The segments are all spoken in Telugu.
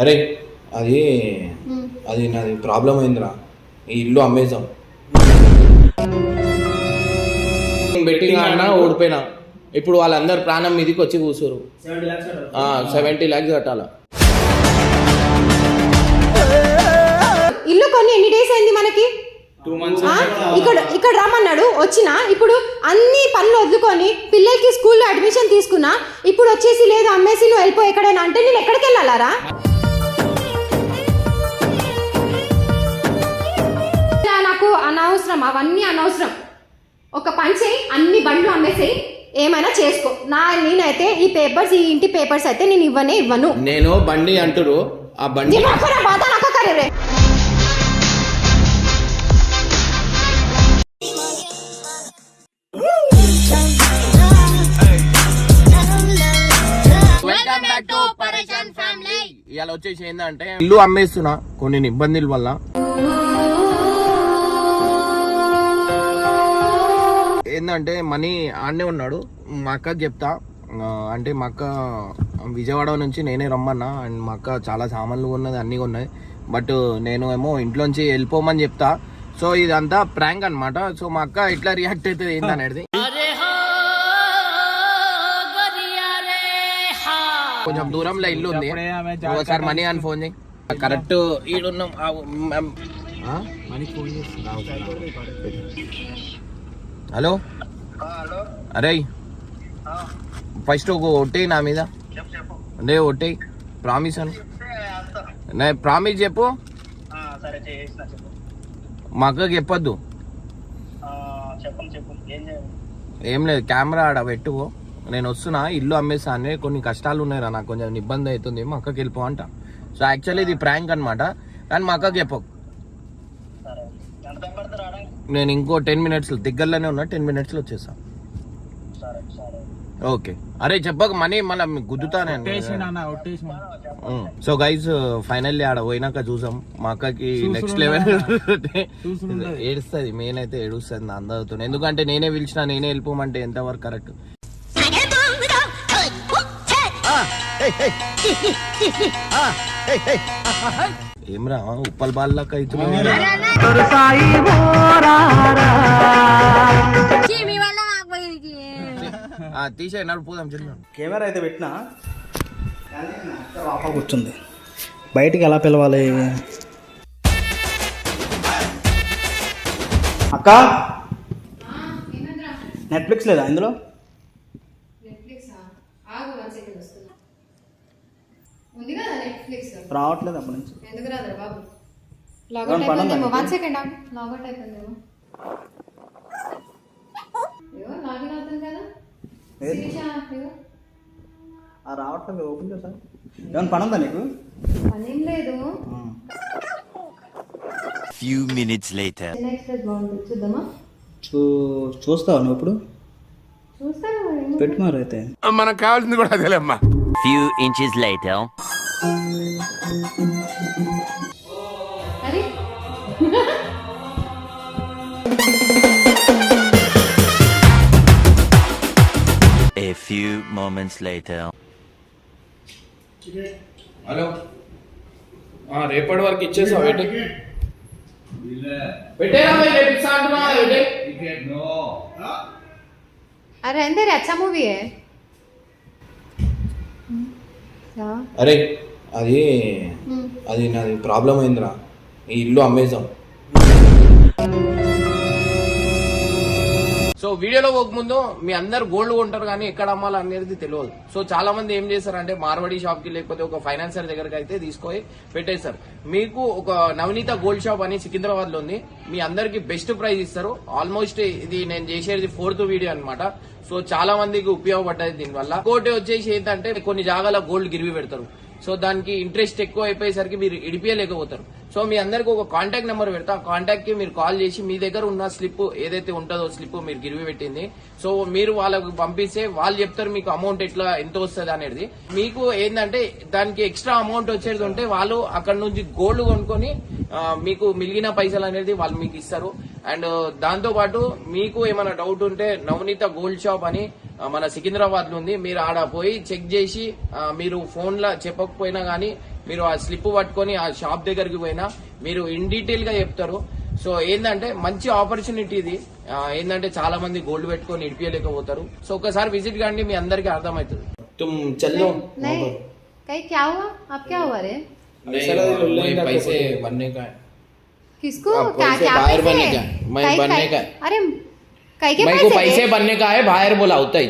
అరే అది అది నాది ప్రాబ్లం అయిందిరా. ఈ ఇల్లు అమ్మేసాం బెట్టింగ్ ఆడినా ఓడిపోయినా. ఇప్పుడు వాళ్ళందరు ప్రాణం మీదకి వచ్చి కూర్చోరు సెవెంటీ ల్యాక్స్ కట్టాలా. ఇల్లు కొన్ని ఎన్ని డేస్ అయింది మనకి? ఇక్కడ ఇక్కడ రమ్మన్నాడు వచ్చిన ఇప్పుడు అన్ని పనులు వదులుకొని పిల్లలకి స్కూల్లో అడ్మిషన్ తీసుకున్నా ఇప్పుడు వచ్చేసి లేదు అమ్మేసి నువ్వు వెళ్ళిపో ఎక్కడైనా అంటే నేను ఎక్కడికి వెళ్ళాలారా? మనకు అనవసరం అవన్నీ అనవసరం. ఒక పంచే అన్ని బండ్లు అమ్మేసేయి ఏమైనా చేసుకో. నా నేనైతే ఈ పేపర్స్ ఈ ఇంటి పేపర్స్ అయితే నేను ఇవ్వనే ఇవ్వను. నేను బండి అంటురు ఆ బండి ఇలా నాకు వచ్చేసి ఏంటంటే ఇల్లు అమ్మేస్తున్నా కొన్ని ఇబ్బందుల వల్ల. ఏంటంటే మనీ ఆడనే ఉన్నాడు. మా అక్కకి చెప్తా. అంటే మా అక్క విజయవాడ నుంచి నేనే రమ్మన్నా. అండ్ మా అక్క చాలా సామాన్లు ఉన్నది అన్నీ ఉన్నాయి బట్ నేను ఏమో ఇంట్లోంచి వెళ్ళిపోమని చెప్తా. సో ఇదంతా ప్రాంక్ అన్నమాట. సో మా అక్క ఎట్లా రియాక్ట్ అవుతుంది ఏంటనేది కొంచెం దూరంలో ఇల్లు ఉంది. ఒకసారి మనీ అని ఫోన్ చేయి. కరెక్ట్ ఈడున్నాం. ఆ? హలో? అరే. ఫస్ట్ ఒక ఒట్టే నా మీద. అదే ఒట్టే. ప్రామిస్ అని. నే ప్రామిస్ చెప్పు. మా అక్కకి చెప్పొద్దు. ఏం లేదు కెమెరా ఆడ పెట్టు నేను వస్తున్నా ఇల్లు అమ్మేస్తాను కొన్ని కష్టాలు ఉన్నాయిరా నాకు కొంచెం ఇబ్బంది అవుతుంది. మా అక్కకి వెళ్ళిపో అంట. సో యాక్చువల్లీ ఇది ప్రాంక్ అన్నమాట. కానీ మా అక్కకి చెప్పు సరే ఎంత టైం పడుతుంది రావడానికి నేను ఇంకో టెన్ మినిట్స్ దగ్గరలోనే ఉన్నా టెన్ మినిట్స్లో వచ్చేసా సరే సరే ఓకే. అరే చెప్పక మనీ మళ్ళీ గుద్దుతా నేను. సో గైజ్ ఫైనల్లీ ఆడ పోయినాక చూసాం. మా అక్కకి నెక్స్ట్ లెవెల్ ఏడుస్తుంది మెయిన్ అయితే ఏడుస్తుంది నా అందరితో ఎందుకంటే నేనే పిలిచిన నేనే వెళ్ళిపోమంటే ఎంతవరకు కరెక్ట్ ఏమ్రా? ఉప్పల్ బాల్లాక తీసే నడిపోదాం చెల్లి. కెమెరా అయితే పెట్టినా? పాప కూర్చుంది. బయటికి ఎలా పిలవాలి? అక్క? నెట్ఫ్లిక్స్ లేదా ఇందులో ఉంది కదా నెట్ఫ్లిక్స్ రావట్లేదు అప్పటి నుంచి. ఎందుకు రాదు బాబు? లాగౌట్ అయిపోయిందేమో? వన్ సెకండ్ ఆగు లాగౌట్ అయిపోయిందేమో. లాగిన్ అవుతుంది కదా? శిరీష, ఆ రావట్లేదు ఓపెన్ చేసా ఏమైనా పని ఉందా నీకు? పనేం లేదు. చెన్నై ఎక్స్ప్రెస్ బాగుంది చూద్దామా? చూ చూస్తావా నువ్వు ఇప్పుడు? చూస్తాను మరి. పెట్టు మరి అయితే మనకు కావాల్సింది కూడా అదేలేమ్మా Few inches later. अरे A few moments later. Hello రేపటి వరకు ఇచ్చేసా వెయిట్ పెట్టేరా రేపు ఇస్తా అంటున్నా అరే అందరి అచ్చా మూవీ అరే అది అది నాది ప్రాబ్లం అయిందిరా. ఈ ఇల్లు అమ్మేసాం సో వీడియోలో పోకముందు మీ అందరు గోల్డ్ కొంటారు కానీ ఎక్కడ అమ్మాలి అనేది తెలియదు. సో చాలా మంది ఏం చేస్తారంటే మార్వాడి షాప్కి లేకపోతే ఒక ఫైనాన్సర్ దగ్గరికి అయితే తీసుకొని పెట్టేస్తారు మీకు ఒక నవనీత గోల్డ్ షాప్ అని సికింద్రాబాద్లో ఉంది. మీ అందరికి బెస్ట్ ప్రైస్ ఇస్తారు. ఆల్మోస్ట్ ఇది నేను చేసేది ఫోర్త్ వీడియో అన్నమాట. సో చాలా మందికి ఉపయోగపడ్డది దీనివల్ల. ఇంకోటి వచ్చేసి ఏంటంటే కొన్ని జాగాల గోల్డ్ గిరివి పెడతారు. సో దానికి ఇంట్రెస్ట్ ఎక్కువ అయిపోయేసరికి మీరు ఇడిపియలేకపోతారు. సో మీ అందరికి ఒక కాంటాక్ట్ నెంబర్ పెడతా. ఆ కాంటాక్ట్కి మీరు కాల్ చేసి మీ దగ్గర ఉన్న స్లిప్ ఏదైతే ఉంటుందో స్లిప్ మీరు గిరివి పెట్టింది. సో మీరు వాళ్ళకు పంపిస్తే వాళ్ళు చెప్తారు మీకు అమౌంట్ ఎట్లా ఎంత వస్తుంది అనేది. మీకు ఏంటంటే దానికి ఎక్స్ట్రా అమౌంట్ వచ్చేది ఉంటే వాళ్ళు అక్కడ నుంచి గోల్డ్ కొనుక్కొని మీకు మిగిలిన పైసలు అనేది వాళ్ళు మీకు ఇస్తారు. అండ్ దాంతో పాటు మీకు ఏమైనా డౌట్ ఉంటే నవనీత గోల్డ్ షాప్ అని మన సికింద్రాబాద్లో ఉంది. మీరు ఆడ పోయి చెక్ చేసి మీరు ఫోన్ లా చెప్పకపోయినా గానీ మీరు ఆ స్లిప్ పట్టుకొని ఆ షాప్ దగ్గరికి పోయినా మీరు ఇన్ డీటెయిల్ గా చెప్తారు సో ఏంటంటే మంచి ఆపర్చునిటీ ఇది ఆ, ఏంటంటే చాలా మంది గోల్డ్ పెట్టుకొని ఇడిపియలేకపోతారు సో ఒకసారి విజిట్ కండి మీ అందరికి అర్థమవుతుంది తుమ్ చల్లో नहीं कहीं क्या हुआ अब क्या हुआ रे पैसे बनने का है किसको अब क्या पैसे क्या बाहर पैसे? बनने का, मैं कई- बनने कई- का। अरे कई के मेरे को पैसे पैसे रे? बनने का है बाहर बोला होता ही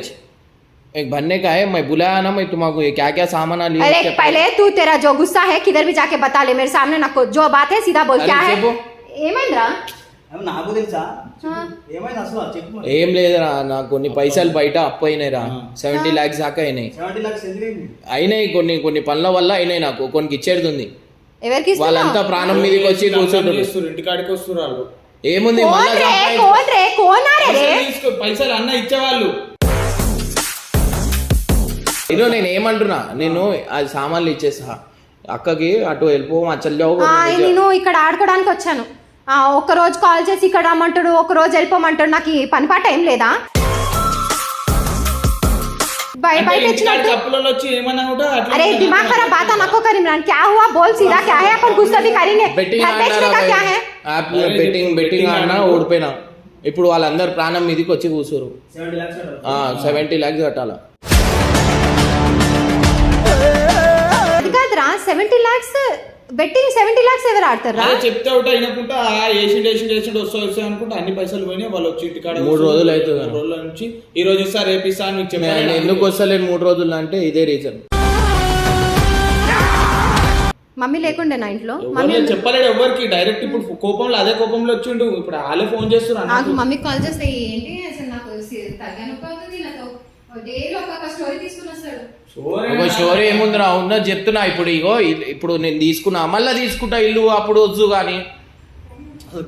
एक बनने का है मैं बुलाया ना मैं तुम्हारे ये क्या क्या सामान आ लिया अरे उसके पहले तू तेरा जो गुस्सा है किधर भी जाके बता ले मेरे सामने नको जो बात है सीधा बोल अरे क्या है చెప్పు. ఏమైందిరా అవి నాకు తెలుసా ఆ, ఏమైంది అసలు చెప్పు మరి ఏం లేదురా నాకు కొన్ని పైసలు బయట అప్పు అయినాయిరా సెవెంటీ లాక్స్ దాకా అయినాయి సెవెంటీ లాక్స్ ఎందుకైంది అయినాయి కొన్ని కొన్ని పనుల వల్ల అయినాయి నాకు కొన్ని ఇచ్చేది ఉంది ఎవరికి ఇస్తున్నావు? వాళ్ళంతా ప్రాణం మీదకి వచ్చి కూర్చుంటారు చేస్తారు ఇంటికాడికి వస్తారు వాళ్ళు ఏముంది कौन మళ్ళా रे సంపాదించు. कौन रे कौन आ रे रे పైసలు తీసుకో పైసలు అన్న ఇచ్చేవాళ్ళు ఇదో నేను ఏమంటున్నా నేను అది సామాన్లు ఇచ్చేసా అక్కకి అటు వెళ్ళిపో మా చెల్లెవు ఆ, నేను ఇక్కడ ఆడుకోవడానికి వచ్చాను ఆ, ఒక్క రోజు కాల్ చేసి ఇక్కడ రమ్మంటాడు ఒక రోజు వెళ్ళిపోమంటాడు నాకు ఈ పని పాట ఏం లేదా బయ అంటే బయట ఇంటికాడికి వచ్చినట్టు అప్పులలో వచ్చి ఏమన్నా కూడా అట్లా अरे दिमाग खराब बात ना को करीम रान क्या हुआ बोल सीधा क्या है अपन गुस्सा भी करेंगे బెట్టింగ్ घर बेचने का क्या है యాప్ బెట్టింగ్ బెట్టింగ్ ఆడినా ఓడిపోయినా ఇప్పుడు వాళ్ళందరు ప్రాణం మీదకి వచ్చి కూర్చోరు సెవెంటీ లాక్స్ సెవెంటీ ల్యాక్స్ కట్టాలా కాదురా seventy lakhs betting seventy lakhs ఎవరు ఆడతారా చెప్తే ఒకటి అయినకుంటా ఏసిండు ఏసిండు ఏసిండు వస్తా వస్తా అనుకుంటా అన్ని పైసలు పోయినాయి వాళ్ళు వచ్చి ఇంటికాడ మూడు కూర్చొని రోజులు అవుతుంది. మూడు రోజుల నుంచి ఈ రోజు ఇస్తా రేపు ఇస్తా అని మీకు నేను చెప్పాను ఎందుకు వస్తలేను మూడు రోజులు అంటే ఇదే రీజన్ మమ్మీ లేకుండే నా ఇంట్లో? మమ్మీ చెప్పలేడు ఎవరికి డైరెక్ట్ ఇప్పుడు కోపంలో అదే కోపంలో వచ్చిండు. ఇప్పుడు వాళ్ళే ఫోన్ చేస్తున్నారు నాకు. మమ్మీ కాల్ చేస్తే ఏంటి అసలు నాకు తగ్గనొప్పి అవుతుంది నాకు డైలీ ఒక స్టోరీ తీసుకుని వస్తాడు సోరే ఒక స్టోరీ ఏముందిరా ఉన్నది చెప్తున్నా ఇప్పుడు ఇగో? ఇప్పుడు నేను తీసుకున్నా. మళ్ళీ తీసుకుంటా ఇల్లు అప్పుడు వద్దు కానీ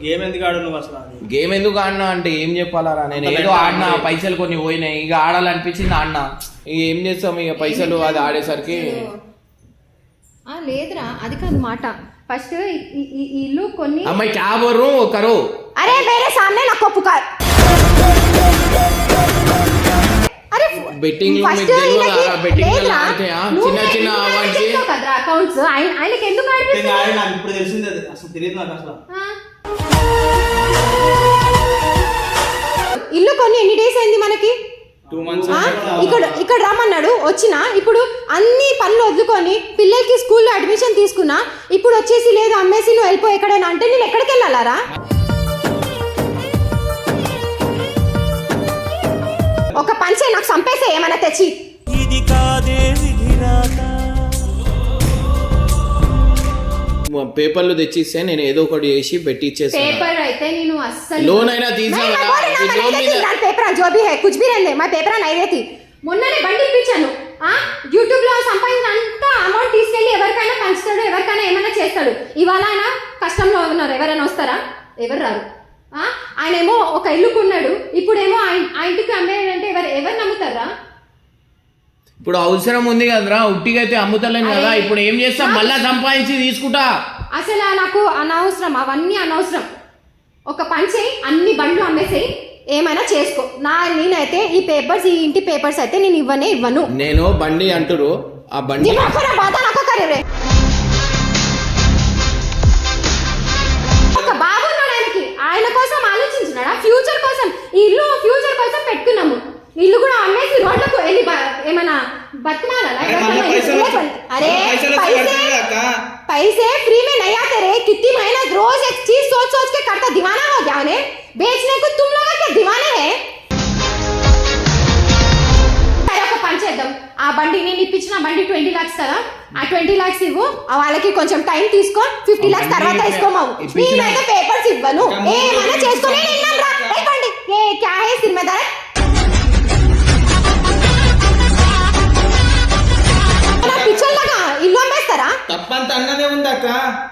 గేమ్ ఎందుకు ఆడు నువ్వు అసలు గేమ్ ఎందుకు ఆడినా అంటే ఏం చెప్పాలరా నేను ఏదో ఆడినా పైసలు కొన్ని పోయినాయి. ఇక ఆడాలనిపించింది ఆడినా. ఇక ఏం చేస్తాం ఇక పైసలు అది ఆడేసరికి? లేదురా. అది కాదు మాట. ఫస్ట్ ఇల్లు కొన్ని అమ్మాయి క్యాబ్ ఒకరు. అరే వేరే సామ్ నాకు ఒప్పుకారు అరే Betting లో first మీకు తెలియదా? ఈయనకి- Betting లో లేదురా, ఆడితే, ఆ, నువ్వు చిన్న చిన్న ఎందుకు వాటికి- ఆడిపిస్తావు కదరా అకౌంట్స్ ఆయన ఆయనకి ఎందుకు అంటే ఆడిపిస్తావు ఆడి నాకు ఇప్పుడు తెలిసింది అది. అసలు తెలియదు నాకు అసలు. ఆ? ఇల్లు కొన్ని ఎన్ని డేస్ అయింది మనకి? ఆ? ఇక్కడ ఇక్కడ రమ్మన్నాడు వచ్చిన ఇప్పుడు అన్ని పనులు వదులుకొని పిల్లలకి స్కూల్లో అడ్మిషన్ తీసుకున్నా ఇప్పుడు వచ్చేసి లేదు అమ్మేసి నువ్వు వెళ్ళిపో ఎక్కడైనా అంటే నేను ఎక్కడికి వెళ్ళాలారా? ఒక పంచే నాకు చంపేసే ఏమైనా తెచ్చి పేపర్లు తెచ్చిస్తే నేను ఏదో ఒకటి చేసి పెట్టి ఇచ్చేస్తాను పేపర్ అయితే నేను అస్సలు లోన్ అయినా తీసా नहीं, मैं కదా, बोल रही ना, ఈ मैं లోన్ नहीं మీద- देती, दान पेपर जो भी है कुछ भी रहने मैं पेपर नहीं देती మొన్ననే బండి ఇప్పించాను ఆ యూట్యూబ్ లో సంపాదించిన అంత అమౌంట్ తీసుకెళ్లి ఎవరికైనా పంచుతాడు ఎవరికైనా ఏమైనా చేస్తాడు ఇవాళ ఆయన కష్టంలో ఉన్నారు ఎవరైనా వస్తారా ఎవరు రారు ఆ ఆయన ఏమో ఒక ఇల్లు కొన్నాడు. ఇప్పుడేమో ఆ ఇంటికి అమ్మేయాలంటే ఎవరు ఎవరు నమ్ముతారా? ఇప్పుడు అవసరం ఉంది కదరా ఉట్టిగా అయితే అమ్ముతలేను కదా ఇప్పుడు ఏం చేస్తా? మళ్ళా సంపాదించి తీసుకుంటా. అసలు నాకు అనవసరం అవన్నీ అనవసరం. ఒక పని చేయి అన్ని బండ్లు అమ్మేసేయి. ఏమైనా చేసుకో. నా నేనైతే ఈ పేపర్స్ ఈ ఇంటి పేపర్స్ అయితే నేను ఇవ్వనే ఇవ్వను. నేను బండి అంటురు ఆ బండి బాధ నాకు ఆయనకి ఆయన కోసం ఆలోచించినాడా ఫ్యూచర్ కోసం ఈ ఇల్లు ఫ్యూచర్ కోసం పెట్టుకున్నాము ఇల్లు కూడా అమ్మేసి రోడ్లకు వెళ్ళి బ- ఏమైనా బతిమాలాలా? అరే మళ్ళీ ఎవరికైనా పైసలు ఇల్లే పని- अरे పైసలు వచ్చి पैसे కడతారు అక్క पैसे फ्री में नहीं आते रे कितनी मेहनत रोज एक चीज सोच सोच के करता दीवाना हो गया उन्हें बेचने को तुम लोग क्या दीवाने हैं సరే, ఒక పని చేద్దాం ఆ బండి నేను ఇప్పించిన బండి ట్వంటీ లాక్స్ కదా ఆ ట్వంటీ లాక్స్ ఇవ్వు ఆ వాళ్ళకి కొంచెం టైం తీసుకో ఫిఫ్టీ లాక్స్ తర్వాత ఇసుకోమావు ఇప్పించిన- నేనైతే పేపర్స్ ఇవ్వను ఇంకా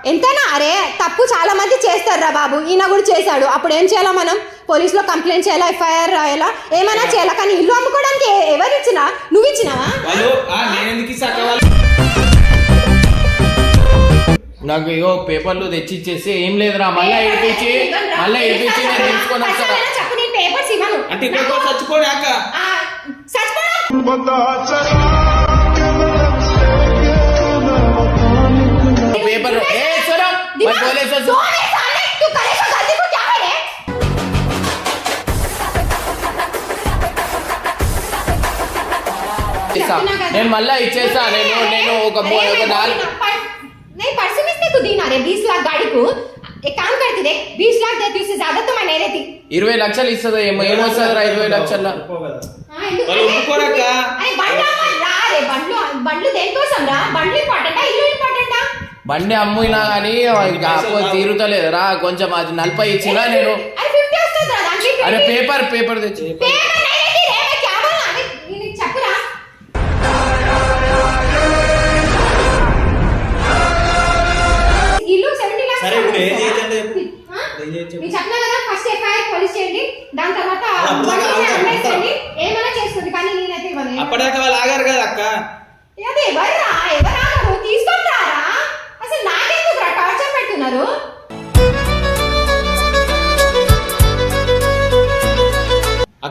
ఎంతైనా అరే తప్పు చాలా మంది చేస్తారా బాబు. ఈయన కూడా చేశాడు. అప్పుడు ఏం చేయాలా మనం? పోలీసులో కంప్లైంట్ చేయాలా? ఎఫ్ఐఆర్ రాయాలా? ఏమైనా చేయాలా? కానీ ఇల్లు అమ్ముకోవడానికి ఎవరు ఇచ్చినా? నువ్వు ఇచ్చినావా? నాకు ఇగో పేపర్లు తెచ్చి ఇచ్చేసి ఏం లేదురా మళ్ళా ఇడిపించి మళ్ళా ఇడిపించి నేను తీసుకొని వస్తారా? పైసలైనా చెప్పు నేను పేపర్స్ ఇవ్వను. అంటే ఇక్కడ చచ్చిపోయి పోలీసు వచ్చి- ఇస్తా నేను మళ్ళా ఇచ్చేస్తా. నేను నేను ఒక మూ- ఒక నాలుగు नहीं परसों में इसने तो బీస్ आ रहे बीस लाख गाड़ी को एक काम करते देख ఇరవై లక్షలు ఇస్తుంది ఏమో? ఏమొస్తుందిరా ఇరవై లక్షల हाँ, బండ్లు బండ్లు బండ్లు దేనికోసం రా బండ్లు ఇంపార్టెంట్? ఇల్లు ఇంపార్టెంట్? బండి అమ్మినా కానీ తీరుతలేదు. రా కొంచెం అది నలభై ఇచ్చినా నేను. అరే పేపర్ పేపర్ తెచ్చి.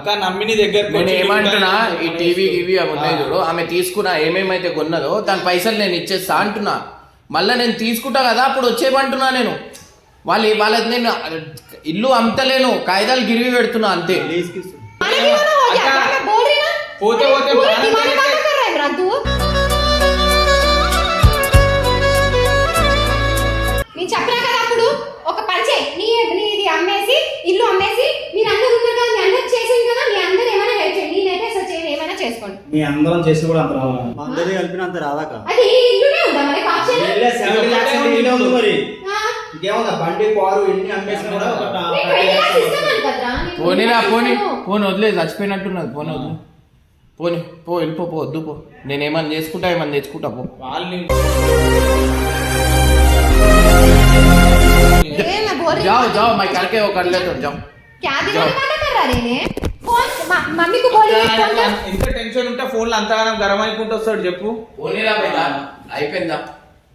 అక్క నమ్మిని దగ్గర నేను ఏమంటున్నా ఈ టీవీ ఇవి అవి ఉన్నాయి చూడు ఆమె తీసుకున్నా ఏమేమైతే కొన్నదో దాని పైసలు నేను ఇచ్చేస్తా అంటున్నా. మళ్ళీ నేను తీసుకుంటా కదా అప్పుడు వచ్చేయమంటున్నా నేను. వాళ్ళు వాళ్ళకి నేను ఇల్లు అమ్ముతలేను కాగితాలు గిరివి పెడుతున్నా అంతే. పోతే పోతే నేను కదా అప్పుడు? ఒక నీ నీది అమ్మేసి ఇల్లు అమ్మేసి మీ అందరం చేసి కూడా అంత రావాలి మా అందరినీ కలిపినంత రాదాక అది ఈ ఇల్లునే ఉందా మనకి ఆప్షన్ సెవెంటీ ల్యాక్స్ అంటే ఇల్లే ఉంది మరి ఆ, ఇంకేముందా బండి కారు ఎన్ని అమ్మేసినా కూడా ఒక నేను 20 lakhs ఇస్తాను కదరా నేను పోనీరా 20 పోనీ ఇస్తాను. పోనీ వదిలే చచ్చిపోయినట్టున్నది పోనీ వదిలే పోనీ పో వెళ్ళిపో పో వద్దు పో నేను ఏమన్నా చేసుకుంటా ఏమన్నా తెచ్చుకుంటా పో వాళ్ళని ए, मैं बोल रही जाओ हूँ जाओ मैं करके वो कर लेता हूँ जाओ क्या दिमाग वाला कर रहा रे మమ్మీకి పోలీ ఎంత టెన్షన్ ఉంటే ఫోన్ అంతగానం గరం అయిపోతూ వస్తాడు చెప్పు. పోనీ అయిపోయిందా?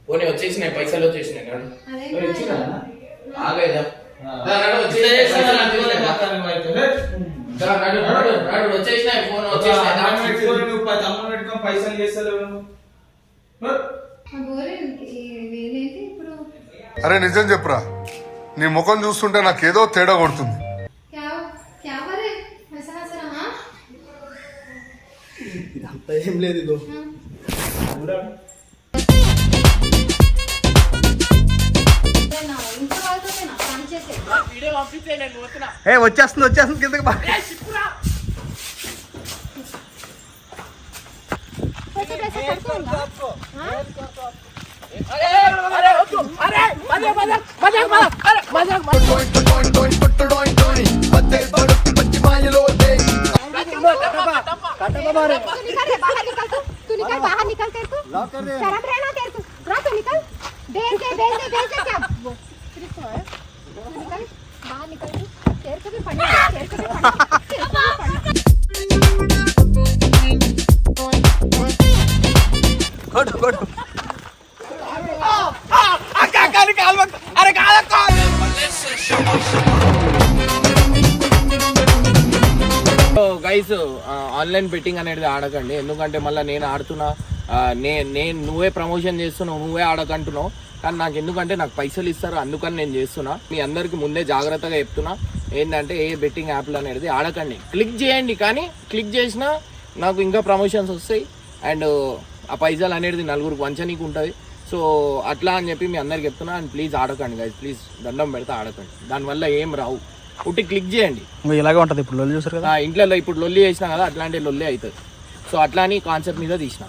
పోనీ వచ్చేసినాయి పైసలు వచ్చేసినాయి ఆగేదా? పైసలు చేస్తలేవు అరే నిజం చెప్పురా. నీ ముఖం చూస్తుంటే నాకేదో తేడా కొడుతుంది. ఏం లేదు ఇదో ఏ వచ్చేస్తుంది వచ్చేస్తుంది కిందకి బా बाहर तू निकल रे बाहर निकल तू। तू निकल बाहर। निकल तेरे को। लॉक कर दे शर्म रहना तेरे को। जा तू निकल। भेज दे भेज दे भेज दे क्या? वो सिर्फ़ तो है। तू निकल। बाहर निकल तू। तेरे को भी पढ़ना तेरे को भी पढ़ना तेरे को भी पढ़ना घोड़ो घोड़ो अरे का निकाल मत अरे का का गाइस ఆన్లైన్ బెట్టింగ్ అనేది ఆడకండి. ఎందుకంటే మళ్ళీ నేను ఆడుతున్నా నే నేను నువ్వే ప్రమోషన్ చేస్తున్నావు నువ్వే ఆడకంటున్నావు. కానీ నాకు ఎందుకంటే నాకు పైసలు ఇస్తారు అందుకని నేను చేస్తున్నా. మీ అందరికీ ముందే జాగ్రత్తగా చెప్తున్నా. ఏంటంటే ఏ బెట్టింగ్ యాప్లు అనేది ఆడకండి. క్లిక్ చేయండి కానీ క్లిక్ చేసినా నాకు ఇంకా ప్రమోషన్స్ వస్తాయి. అండ్ ఆ పైసలు అనేది నలుగురికి వంచనీకి ఉంటుంది. సో అట్లా అని చెప్పి మీ అందరికి చెప్తున్నా. అండ్ ప్లీజ్ ఆడకండి గైస్ ప్లీజ్ దండం పెడితే ఆడకండి. దానివల్ల ఏం రావు. ఉట్టి క్లిక్ చేయండి. ఇలాగే ఉంటది. ఇప్పుడు లొల్లి చూసారు కదా? ఇంట్లో ఇప్పుడు లొల్లి చేసినా కదా అట్లాంటి లొల్లి అవుతుంది. సో అట్లా అని కాన్సెప్ట్ మీద తీసిన.